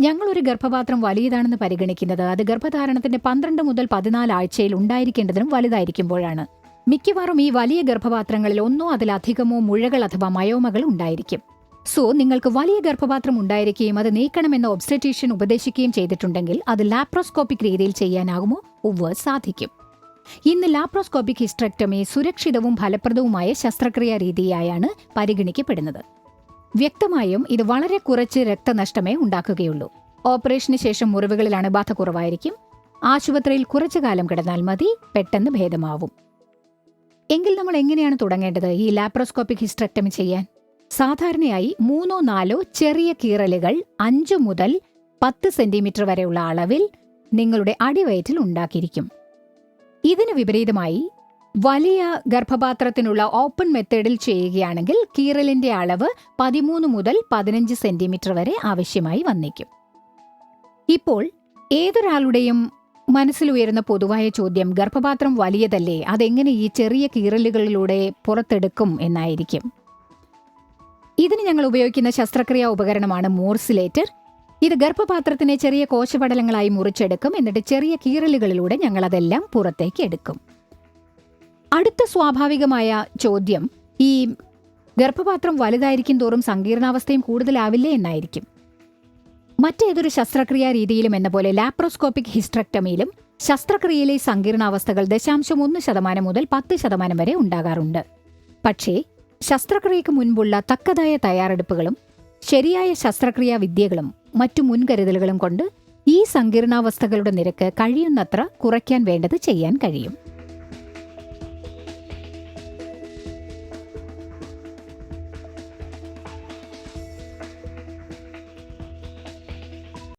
ഞങ്ങൾ ഒരു ഗർഭപാത്രം വലിയതാണെന്ന് പരിഗണിക്കുന്നത് അത് ഗർഭധാരണത്തിന്റെ പന്ത്രണ്ട് മുതൽ പതിനാല് ആഴ്ചയിൽ ഉണ്ടായിരിക്കേണ്ടതിനും വലുതായിരിക്കുമ്പോഴാണ്. മിക്കവാറും ഈ വലിയ ഗർഭപാത്രങ്ങളിൽ ഒന്നോ അതിലധികമോ മുഴകൾ അഥവാ മയോമകൾ ഉണ്ടായിരിക്കും. സോ നിങ്ങൾക്ക് വലിയ ഗർഭപാത്രം ഉണ്ടായിരിക്കുകയും അത് നീക്കണമെന്ന് ഒബ്സ്റ്ററ്റീഷ്യൻ ഉപദേശിക്കുകയും ചെയ്തിട്ടുണ്ടെങ്കിൽ അത് ലാപ്രോസ്കോപ്പിക് രീതിയിൽ ചെയ്യാനാകുമോ? ഉവ്വ് സാധിക്കും. ഇന്ന് ലാപ്രോസ്കോപ്പിക് ഹിസ്ട്രക്ടമി സുരക്ഷിതവും ഫലപ്രദവുമായ ശസ്ത്രക്രിയാ രീതിയായാണ് പരിഗണിക്കപ്പെടുന്നത്. വ്യക്തമായും ഇത് വളരെ കുറച്ച് രക്തനഷ്ടമേ ഉണ്ടാക്കുകയുള്ളൂ. ഓപ്പറേഷന് ശേഷം മുറിവുകളിലാണ് ബാധ കുറവായിരിക്കും. ആശുപത്രിയിൽ കുറച്ചു കാലം കിടന്നാൽ മതി പെട്ടെന്ന് ഭേദമാവും. എങ്കിൽ നമ്മൾ എങ്ങനെയാണ് തുടങ്ങേണ്ടത് ഈ ലാപ്രോസ്കോപ്പിക് ഹിസ്ട്രക്ടമി ചെയ്യാൻ? സാധാരണയായി മൂന്നോ നാലോ ചെറിയ കീറലുകൾ അഞ്ചു മുതൽ പത്ത് സെന്റിമീറ്റർ വരെയുള്ള അളവിൽ നിങ്ങളുടെ അടിവയറ്റിൽ ഉണ്ടാക്കിയിരിക്കും. ഇതിന് വിപരീതമായി വലിയ ഗർഭപാത്രത്തിനുള്ള ഓപ്പൺ മെത്തേഡിൽ ചെയ്യുകയാണെങ്കിൽ കീറലിന്റെ അളവ് പതിമൂന്ന് മുതൽ പതിനഞ്ച് സെന്റിമീറ്റർ വരെ ആവശ്യമായി വന്നേക്കും. ഇപ്പോൾ ഏതൊരാളുടെയും മനസ്സിലുയരുന്ന പൊതുവായ ചോദ്യം ഗർഭപാത്രം വലിയതല്ലേ? അതെങ്ങനെ ഈ ചെറിയ കീറലുകളിലൂടെ പുറത്തെടുക്കും എന്നായിരിക്കും. ഇതിന് ഞങ്ങൾ ഉപയോഗിക്കുന്ന ശസ്ത്രക്രിയാ ഉപകരണമാണ് മോർസിലേറ്റർ. ഇത് ഗർഭപാത്രത്തിനെ ചെറിയ കോശപടലങ്ങളായി മുറിച്ചെടുക്കും. എന്നിട്ട് ചെറിയ കീറലുകളിലൂടെ ഞങ്ങൾ അതെല്ലാം പുറത്തേക്ക് എടുക്കും. അടുത്ത സ്വാഭാവികമായ ചോദ്യം ഈ ഗർഭപാത്രം വലുതായിരിക്കും തോറും സങ്കീർണാവസ്ഥയും കൂടുതലാവില്ലേ എന്നായിരിക്കും. മറ്റേതൊരു ശസ്ത്രക്രിയാ രീതിയിലും എന്ന പോലെ ലാപ്രോസ്കോപ്പിക് ഹിസ്ട്രക്ടമിയിലും ശസ്ത്രക്രിയയിലെ സങ്കീർണാവസ്ഥകൾ ദശാംശം ഒന്ന് ശതമാനം മുതൽ പത്ത് ശതമാനം വരെ ഉണ്ടാകാറുണ്ട്. പക്ഷേ ശസ്ത്രക്രിയയ്ക്ക് മുൻപുള്ള തക്കതായ തയ്യാറെടുപ്പുകളും ശരിയായ ശസ്ത്രക്രിയാ വിദ്യകളും മറ്റു മുൻകരുതലുകളും കൊണ്ട് ഈ സങ്കീർണാവസ്ഥകളുടെ നിരക്ക് കഴിയുന്നത്ര കുറയ്ക്കാൻ വേണ്ടത് ചെയ്യാൻ കഴിയും.